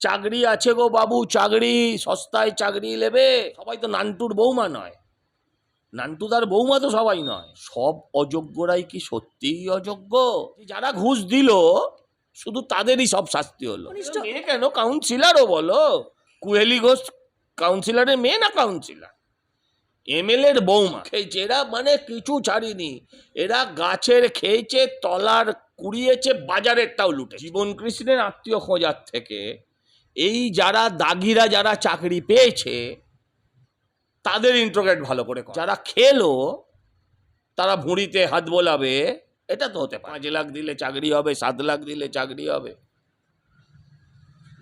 চাকরি আছে গো বাবু চাকরি সস্তায় চাকরি নেবে। সবাই তো নান্টুর বৌমা নয়। নান্টুদার বৌমা তো সবাই নয়। সব অযোগ্যরাই কি সত্যিই অযোগ্য? যারা ঘুষ দিল শুধু তাদেরই সব শাস্তি হলো। মেয়ে কেন? কাউন্সিলারও বলো। কুহেলি ঘোষ কাউন্সিলরের মেয়ে না কাউন্সিলর এমএলএর বৌমা। খেয়েছে এরা মানে কিছু ছাড়িনি। এরা গাছের খেয়েছে তলার কুড়িয়েছে বাজারেরটাও লুটে জীবন কৃষ্ণের আত্মীয় খোঁজার থেকে এই যারা দাগিরা যারা চাকরি পেয়েছে তাদের ইন্ট্রোগেট ভালো করে যারা খেলো তারা ভুঁড়িতে হাত বোলাবে এটা তো হতে পাঁচ লাখ দিলে চাকরি হবে সাত লাখ দিলে চাকরি হবে।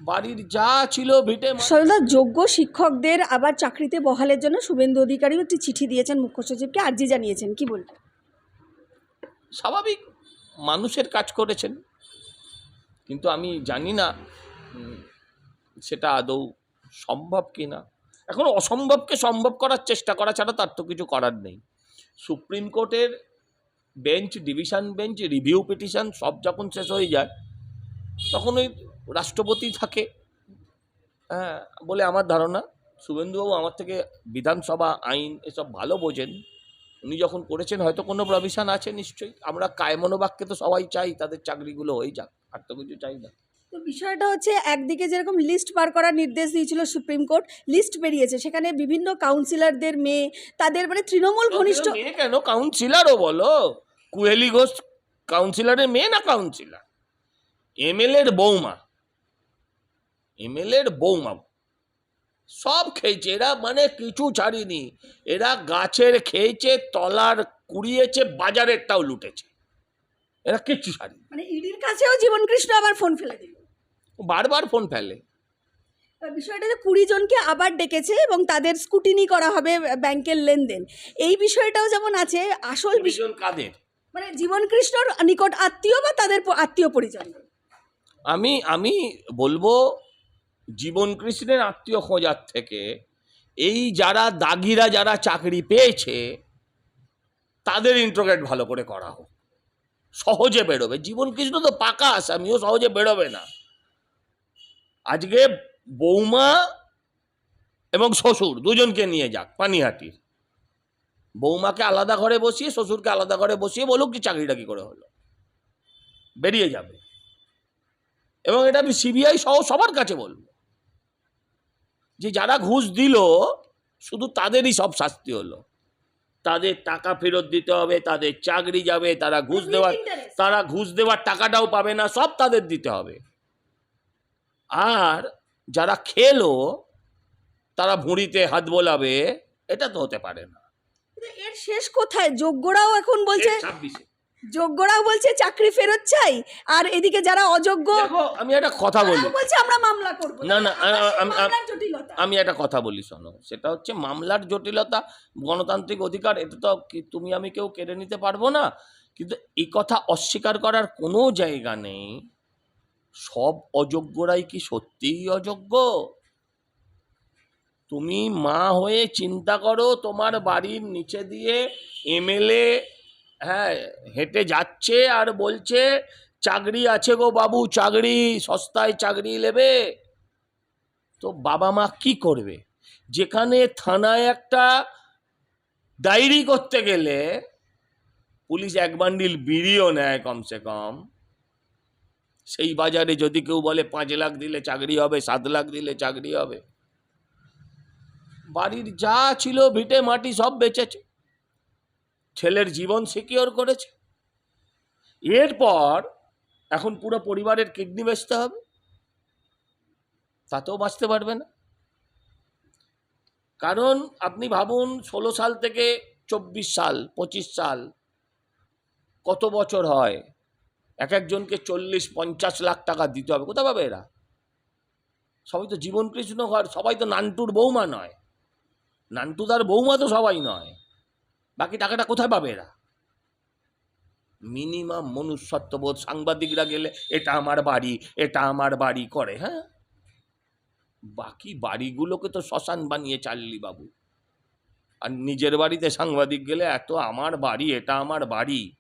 বাড়ির যা ছিল ভিটে সরদা যোগ্য শিক্ষকদের আবার চাকরিতে বহালের জন্য শুভেন্দু অধিকারীও একটি চিঠি দিয়েছেন মুখ্য সচিবকে আর্জি জানিয়েছেন। কি বলবেন? স্বাভাবিক মানুষের কাজ করেছেন। কিন্তু আমি জানি না সেটা আদৌ সম্ভব কি না? এখন অসম্ভবকে সম্ভব করার চেষ্টা করা ছাড়া তার তো কিছু করার নেই। সুপ্রিম কোর্টের bench, division bench, review petition সব যখন শেষ হয়ে যায়, তখন ওই রাষ্ট্রপতি থাকে। হ্যাঁ বলে আমার ধারণা, শুভেন্দুবাবু আমার থেকে বিধানসভা আইন এসব ভালো বোঝেন। উনি যখন করেছেন হয়তো কোনো প্রভিশন আছে নিশ্চয়ই। আমরা কায়মনোবাক্যে তো সবাই চাই তাদের চাকরিগুলো হয়ে যাক, আর তো কিছু চাই না। তো বিষয়টা হচ্ছে একদিকে যেরকম লিস্ট বার করার নির্দেশ দিয়েছিল সুপ্রিম কোর্ট লিস্ট বেরিয়েছে। সেখানে বিভিন্ন কাউন্সিলরদের মেয়ে তাদের মানে তৃণমূল ঘনিষ্ঠ কেন? কাউন্সিলারও বলো। কুহেলি ঘোষ কাউন্সিলরের মেয়ে না কাউন্সিলর এমএলএর বৌমা। এমএলএর বৌমা। সব খেয়েছে। এরা মানে কিছু ছাড়িনি। এরা গাছের খেয়েছে তলার কুড়িয়েছে বাজারেরটাও লুটেছে। এরা কিচ্ছু ছাড়িনি। মানে ইডির কাছেও জীবন কৃষ্ণ আবার ফোন ফেলে দিল। বারবার ফোন ফেলে। বিষয়টা যে কুড়ি জনকে আবার ডেকেছে এবং তাদের স্কুটিনি করা হবে ব্যাংকের লেনদেন এই বিষয়টাও যেমন আছে আসল বিষয় কাদের? মানে জীবন কৃষ্ণর নিকট আত্মীয় বা তাদের আত্মীয় পরিজন? আমি আমি বলব জীবন কৃষ্ণের আত্মীয় খোঁজার থেকে এই যারা দাগিরা যারা চাকরি পেয়েছে তাদের ইন্ট্রোগেট ভালো করে করা হোক। সহজে বেরোবে। জীবন কৃষ্ণ তো পাকা আসামিও সহজে বেরোবে না। আজকে বৌমা এবং শ্বশুর দুজনকে নিয়ে যাক পানিহাটির। বৌমাকে আলাদা ঘরে বসিয়ে শ্বশুরকে আলাদা ঘরে বসিয়ে বলুক যে চাকরিটা কি করে হলো। বেরিয়ে যাবে। এবং এটা আমি সিবিআই সহ সবার কাছে বলব যে যারা ঘুষ দিল শুধু তাদেরই সব শাস্তি হলো। তাদের টাকা ফেরত দিতে হবে তাদের চাকরি যাবে তারা ঘুষ দেওয়ার তারা ঘুষ দেওয়ার টাকাটাও পাবে না সব তাদের দিতে হবে। আর যারা খেলো তারা ভুঁড়িতে হাত বোলাবে এটা তো হতে পারে না। এর শেষ কোথায়? যোগ্যরাও এখন বলছে ছাব্বিশে। যোগ্যরাও বলছে চাকরি ফেরত চাই আর এদিকে যারা অযোগ্য আমি একটা কথা বলি। বলছে আমরা মামলা করব। না, না, আমি একটা কথা বলি শোনো। সেটা হচ্ছে মামলার জটিলতা গণতান্ত্রিক অধিকার এটা তো তুমি আমি কেউ কেড়ে নিতে পারব না। কিন্তু এই কথা অস্বীকার করার কোনো জায়গা নেই। সব অযোগ্যরাই কি সত্যিই অযোগ্য? তুমি মা হয়ে চিন্তা করো, তোমার বাড়ির নিচে দিয়ে এমএলএ হ্যাঁ হেঁটে যাচ্ছে আর বলছে, চাকরি আছে গো বাবু, চাকরি, সস্তায় চাকরি নেবে। তো বাবা মা কি করবে? যেখানে থানায় একটা ডায়েরি করতে গেলে পুলিশ এক বান্ডিল বিড়িও নেয় কমসে কম। সেই বাজারে যদি কেউ বলে পাঁচ লাখ দিলে চাকরি হবে, সাত লাখ দিলে চাকরি হবে। বাড়ির যা ছিল ভিটে মাটি সব বেচেছে। ছেলের জীবন সিকিওর করেছে। এরপর এখন পুরো পরিবারের কিডনি বেচতে হবে। তাতেও বাঁচতে পারবে না। কারণ আপনি ভাবুন, ষোলো সাল থেকে চব্বিশ সাল, পঁচিশ সাল কত বছর হয়? এক একজনকে চল্লিশ, পঞ্চাশ লাখ টাকা দিতে হবে। কোথা পাবে এরা? সবাই তো জীবন কৃষ্ণ ঘর, সবাই তো নান্টুর বৌমা নয়। নান্টুদার বৌমা তো সবাই নয়। বাকি টাকাটা কোথায় পাবে এরা? মিনিমাম মনুষ্যত্ববোধ সাংবাদিকরা গেলে, এটা আমার বাড়ি, এটা আমার বাড়ি করে হ্যাঁ? বাকি বাড়িগুলোকে তো শ্মশান বানিয়ে চাললি বাবু। আর নিজের বাড়িতে সাংবাদিক গেলে, এত আমার বাড়ি, এটা আমার বাড়ি।